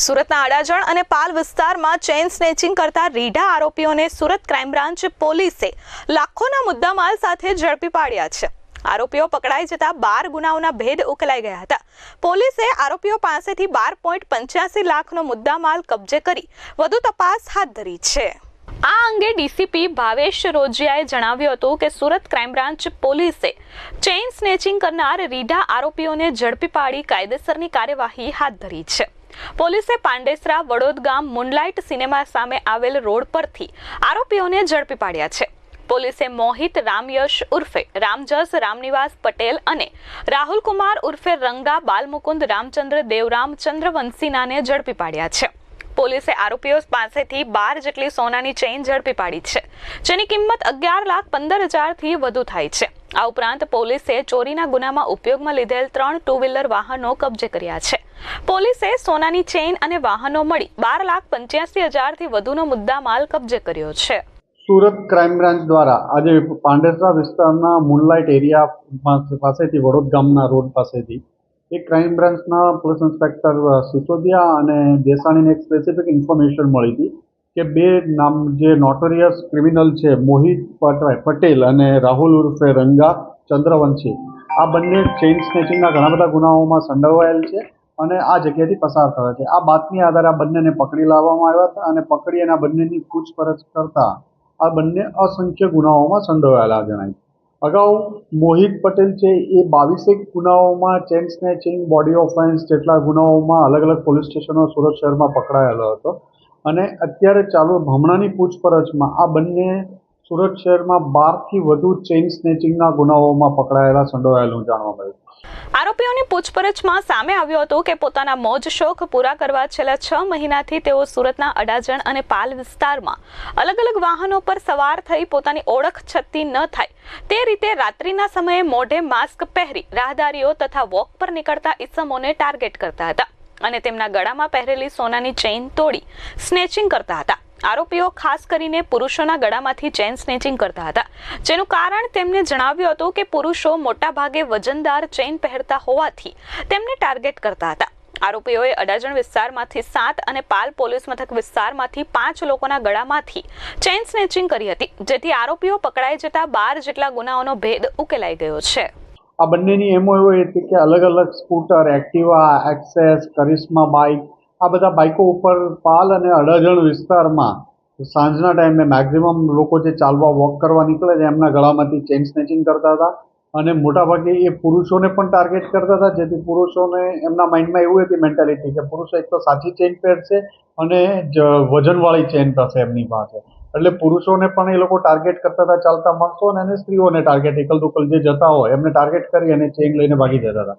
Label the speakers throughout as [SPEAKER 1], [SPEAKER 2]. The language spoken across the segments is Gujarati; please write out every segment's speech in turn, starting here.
[SPEAKER 1] સુરતના અડાજણ અને પાલ વિસ્તારમાં ચેઇન સ્નેચિંગ કરતા રીઢા આરોપીઓને સુરત ક્રાઇમ બ્રાન્ચ પોલીસે લાખોના મુદ્દામાલ સાથે ઝડપી પાડ્યા છે. આરોપીઓ પકડાઈ જતા બાર ગુનાઓના ભેદ ઉકેલાઈ ગયા હતા. પોલીસે આરોપીઓ પાસેથી બાર પોઈન્ટ પંચ્યાસી લાખનો મુદ્દામાલ કબજે કરી વધુ તપાસ હાથ ધરી છે. આ અંગે ડીસીપી ભાવેશ રોજિયાએ જણાવ્યું હતું કે સુરત ક્રાઇમ બ્રાન્ચ પોલીસે ચેઇન સ્નેચિંગ કરનાર રીઢા આરોપીઓને ઝડપી પાડી કાયદેસરની કાર્યવાહી હાથ ધરી છે. પોલીસે પાંડેસરા વડોદ ગામ મુનલાઇટ સિનેમા સામે આવેલ રોડ પરથી આરોપીઓને ઝડપી પાડ્યા છે. પોલીસે મોહિત રામયશ ઉર્ફે રામજસ રામનિવાસ પટેલ અને રાહુલ કુમાર ઉર્ફે રંગા બાલમુકુંદ રામચંદ્ર દેવરામ ચંદ્રવંશીનાને ઝડપી પાડ્યા છે. પોલીસે આરોપીઓ પાસેથી બાર જેટલી સોનાની ચેઇન ઝડપી પાડી છે, જેની કિંમત અગિયાર લાખ પંદર હજારથી વધુ થાય છે. આ ઉપરાંત પોલીસે ચોરીના ગુનામાં ઉપયોગમાં લીધેલ ત્રણ ટુ વ્હીલર વાહનો કબજે કર્યા છે. પોલીસે સોનાની ચેઇન અને વાહનો મળી બાર લાખ પંચ્યાસી હજારથી વધુનો મુદ્દામાલ કબજે કર્યો છે.
[SPEAKER 2] સુરત ક્રાઇમ બ્રાન્ચ દ્વારા આજે પાંડેસરા વિસ્તારના મૂનલાઇટ એરિયા પાસે- પાસેથી વડોદ ગામના રોડ પાસેથી એક ક્રાઇમ બ્રાન્ચના પોલીસ ઇન્સ્પેક્ટર સિસોદિયા અને દેસાણીને એક સ્પેસિફિક ઇન્ફોર્મેશન મળી હતી કે બે નામ જે નોટોરિયસ ક્રિમિનલ છે, મોહિત પટરાય પટેલ અને રાહુલ ઉર્ફે રંગા ચંદ્રવંશી, આ બંને ચેઇન સ્નેચિંગના ઘણા બધા ગુનાઓમાં સંડોવાયેલ છે. અને આ જગ્યાએથી પસાર થયા છે. આ બાતમી આધારે આ બંનેને પકડી લાવવામાં આવ્યા હતા અને પકડી એના બંનેની પૂછપરછ કરતા આ બંને અસંખ્ય ગુનાઓમાં સંડોવાયેલા જણાય અગાઉ મોહિત પટેલ છે, એ બાવીસેક ગુનાઓમાં ચેન સ્નેચિંગ, બોડી ઓફેન્સ જેટલા ગુનાઓમાં અલગ અલગ પોલીસ સ્ટેશનો સુરત શહેરમાં પકડાયેલો હતો. અને અત્યારે ચાલુ હમણાંની પૂછપરછમાં આ બંને સુરત શહેરમાં બારથી વધુ ચેઇન સ્નેચિંગના ગુનાઓમાં પકડાયેલા, સંડોવાયેલું જાણવા મળ્યું
[SPEAKER 1] આરોપીઓની પૂછપરછમાં સામે આવ્યું હતું કે પોતાના મોજ શોખ પૂરા કરવા છેલ્લા છ મહિનાથી તેઓ સુરતના અડાજણ અને પાલ વિસ્તારમાં અલગ અલગ વાહનો પર સવાર થઈ પોતાની ઓળખ છતી ન થાય. તે રીતે રાત્રિના સમયે મોઢે માસ્ક પહેરી રાહદારીઓ તથા વોક પર નીકળતા ઈસમોને ટાર્ગેટ કરતા હતા અને તેમના ગળામાં પહેરેલી સોનાની ચેઇન તોડી સ્નેચિંગ કરતા હતા. આરોપીઓ ખાસ કરીને પુરુષોના ગળામાંથી ચેન સ્નેચિંગ કરતા હતા, જેનું કારણ તેમને જણાવ્યું હતું કે પુરુષો મોટાભાગે વજનદાર ચેન પહેરતા હોવાથી તેમને ટાર્ગેટ કરતા હતા. આરોપીઓએ અડાજણ વિસ્તારમાંથી સાત અને પાલ પોલીસ મથક વિસ્તારમાંથી પાંચ લોકોના ગળામાંથી ચેન સ્નેચિંગ કરી હતી, જેથી આરોપીઓ પકડાઈ જતા બાર જેટલા ગુનાઓનો ભેદ ઉકેલાઈ ગયો છે.
[SPEAKER 2] આ બંનેની એમો એવો હતી કે અલગ અલગ scooter, Activa, Access, Karizma bike આ બધા બાઇકો ઉપર પાલ અને અડાજણ વિસ્તારમાં સાંજના ટાઈમે મેક્ઝિમમ લોકો જે ચાલવા વોક કરવા નીકળે છે, એમના ગળામાંથી ચેઇન સ્નેચિંગ કરતા હતા. અને મોટાભાગે એ પુરુષોને પણ ટાર્ગેટ કરતા હતા, જેથી પુરુષોને એમના માઇન્ડમાં એવું હતી મેન્ટાલિટી કે પુરુષો એક તો સાચી ચેઇન પહેરશે અને જ વજનવાળી ચેઇન થશે એમની પાસે. એટલે પુરુષોને પણ એ લોકો ટાર્ગેટ કરતા હતા, ચાલતા માણસો અને સ્ત્રીઓને ટાર્ગેટ એકલ દુકલ જે જતા હોય એમને ટાર્ગેટ કરી અને ચેઇન લઈને ભાગી જતા હતા.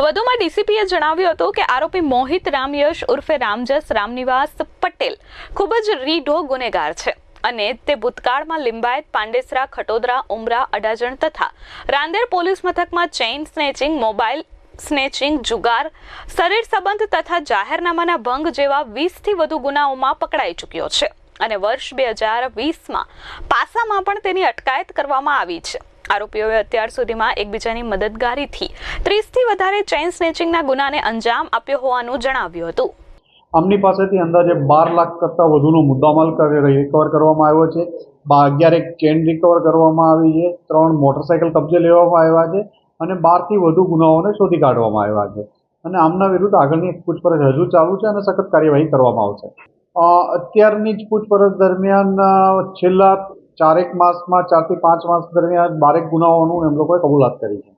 [SPEAKER 1] વધુમાં ડીસીપીએ જણાવ્યું હતું કે આરોપી મોહિત રામયશ ઉર્ફે રામજસ રામનિવાસ પટેલ ખૂબ જ રીઢો ગુનેગાર છે અને તે ભૂતકાળમાં લિંબાયત, પાંડેસરા, ખટોદરા, ઉમરા, અડાજણ તથા રાંદેર પોલીસ મથકમાં ચેઇન સ્નેચિંગ, મોબાઈલ સ્નેચિંગ, જુગાર, શરીર સંબંધ તથા જાહેરનામાના ભંગ જેવા વીસથી વધુ ગુનાઓમાં પકડાઈ ચૂક્યો છે. અને વર્ષ બે હજાર વીસમાં પાસામાં પણ તેની અટકાયત કરવામાં આવી છે. આરોપીઓએ અત્યાર સુધીમાં એકબીજાની મદદગારીથી ત્રીસથી વધારે ચેઇન સ્નેચિંગના ગુનાને અંજામ આપ્યો હોવાનું જણાવ્યું હતું.
[SPEAKER 2] આમની પાસેથી અંદાજે બાર લાખ કરતાં વધુનો મુદ્દામાલ રિકવર કરવામાં આવ્યો છે. અગિયાર એક ચેન રિકવર કરવામાં આવી છે. ત્રણ મોટરસાઇકલ કબજે લેવામાં આવ્યા છે અને બારથી વધુ ગુનાઓને શોધી કાઢવામાં આવ્યા છે. અને આમના વિરુદ્ધ આગળની પૂછપરછ હજુ ચાલુ છે અને સખત કાર્યવાહી કરવામાં આવશે. અત્યારની જ પૂછપરછ દરમિયાન છેલ્લા ચારેક માસમાં, ચારથી પાંચ માસ દરમિયાન બારેક ગુનાઓનું એમ લોકોએ કબૂલાત કરી છે.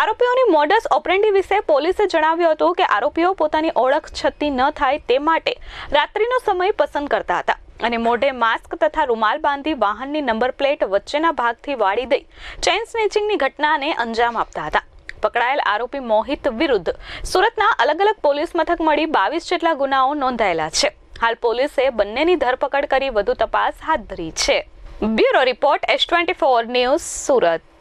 [SPEAKER 1] આરોપીઓની મોડસ ઓપરેન્ડી વિશે પોલીસે જણાવ્યું હતું કે આરોપીઓ પોતાની ઓળખ છતી ન થાય તે માટે રાત્રિનો સમય પસંદ કરતા હતા અને મોઢે માસ્ક તથા રૂમાલ બાંધી વાહનની નંબર પ્લેટ વચ્ચેના ભાગથી વાળી દઈ ચેઇન સ્નેચિંગની ઘટનાને અંજામ આપતા હતા. પકડાયેલ આરોપી મોહિત વિરુદ્ધ સુરતના અલગ અલગ પોલીસ મથક મળી બાવીસ જેટલા ગુનાઓ નોંધાયેલા છે. હાલ પોલીસે બંનેની ધરપકડ કરી વધુ તપાસ હાથ ધરી છે. Bureau report S twenty four news Surat.